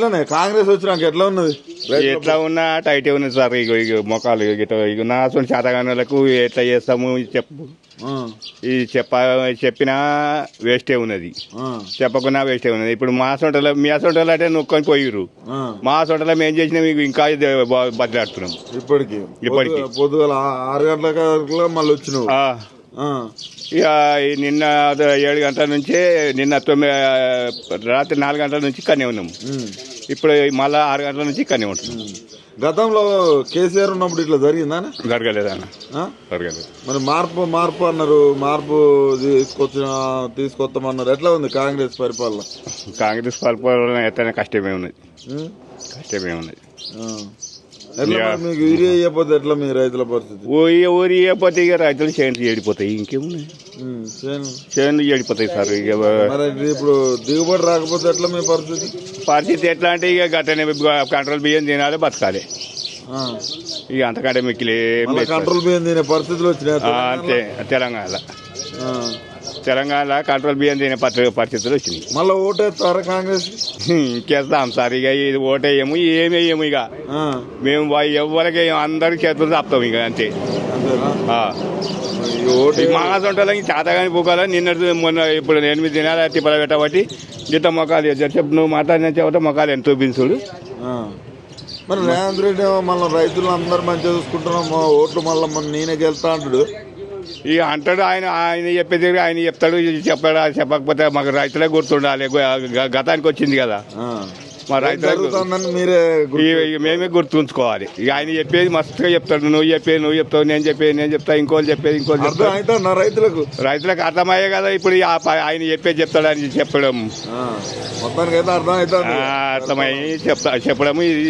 ఎట్లనే కాంగ్రెస్ వచ్చినాక ఎట్లా ఉన్నది? ఎట్లా ఉన్నా టైట్ ఉన్నది సార్. ఇక ఇక మొక్కలు ఇక ఇక నా సొంత శాతగానులకు ఎట్లా చేస్తాము చెప్పు. ఇది చెప్ప చెప్పినా వేస్టే ఉన్నది. చెప్పకున్నా వేస్టే ఉన్నది. ఇప్పుడు మా సొంటలో మీ సొంటలో అంటే నొక్కొని పోయిర్రు. ఆ. మా సొంటలో మేము చేసినా మీకు ఇంకా బదిలాడుతున్నాం ఇప్పటికి. ఇప్పటికి. పొద్దు- పొద్దుగాల ఆరు గంటల మళ్ళీ వచ్చినావు. ఇక నిన్న అద- ఏడు గంటల నుంచే నిన్న తొమ్మిది రాత్రి నాలుగు గంటల నుంచి కన్నీ ఉన్నాము ఇప్పుడు మళ్ళా ఆరు గంటల నుంచి కన్నీ ఉంటున్నాం. ఉమ్. గతంలో కేసీఆర్ ఉన్నప్పుడు ఇట్లా జరిగిందా జరగలేదన్న? జరగలేదు మరి మార్పు మార్పు అన్నారు మార్పు తీసుకొచ్చిన తీసుకొస్తామన్నారు. ఎట్లా ఉంది కాంగ్రెస్ పరిపాలన? కాంగ్రెస్ పరిపాలన ఎత్తనే కష్టమే ఉన్నది. కష్టమే ఉన్నది. మీకు యూరియా ఇవ్వకపోతే ఎట్లా మీ రైతుల పరిస్థితి? ఊరి ఊరి ఇవ్వకపోతే ఇక రైతులు చేనులు ఏడిపోతాయి ఇంకేమున్నాయి. చేనులు ఏడిపోతాయి సార్ ఇక మరి ఇప్పుడు దిగుబడి రాకపోతే ఎట్లా మీ పరిస్థితి? పరిస్థితి ఎట్లా అంటే ఇక గట్టనే కంట్రోల్ బియ్యం తినాలి బతకాలి. ఇక అంతకంటే మిక్కిలి కంట్రోల్ బియ్యం తినే పరిస్థితులు వచ్చినాయి అంతే తెలంగాణలో. తెలంగాణలో కంట్రోల్ బియ్యం తినే పరి- పరిస్థితులు వచ్చినాయి. మళ్ళా ఓటేస్తారా కాంగ్రెస్? ఇంకేస్తాం సార్ ఇక ఇది ఓటేయము ఏమేయము ఇక. మేము ఎవరికి అందరికి చేతులు తప్పుతాం ఇక అంతే. మాసంటలకి చేతగాని పోకాల నిన్నటి మొన్న ఇప్పుడు ఎనిమిది దినాలు తిప్పల పెట్టబట్టి గిట్ట మొక్కలు చెప్పు నువ్వు మాట్లాడిన చెబుతా మొక్కలు ఎంత చూపించుడు. మరి రేవంత్ రెడ్డి మళ్ళీ రైతులు అందరు మంచిగా చూసుకుంటున్నాం ఓట్లు మళ్ళీ మన నేనే గెలుతా అంటాడు. ఇక అంటాడు ఆయన ఆయన చెప్పేది ఆయన చెప్తాడు చెప్పాడా చెప్పకపోతే మాకు రైతులే గుర్తుండాలి. గతానికి వచ్చింది కదా. మా మీరే ఇక మేమే గుర్తుంచుకోవాలి. ఇక ఆయన చెప్పేది మస్తుగా చెప్తాడు. నువ్వు చెప్పేది నువ్వు చెప్తావు నేను చెప్పేది నేను చెప్తా ఇంకోళ్ళు చెప్పేది ఇంకోళ్ళు చెప్తా రైతులకు. రైతులకు అర్థమయ్యే కదా ఇప్పుడు ఆయన చెప్పేది చెప్తాడని చెప్పడం. ఆ. మొత్తానికి అయితే అర్థం అవుతుంది ఆ, అర్థమయ్యి చెప్తా చెప్పడము ఇది.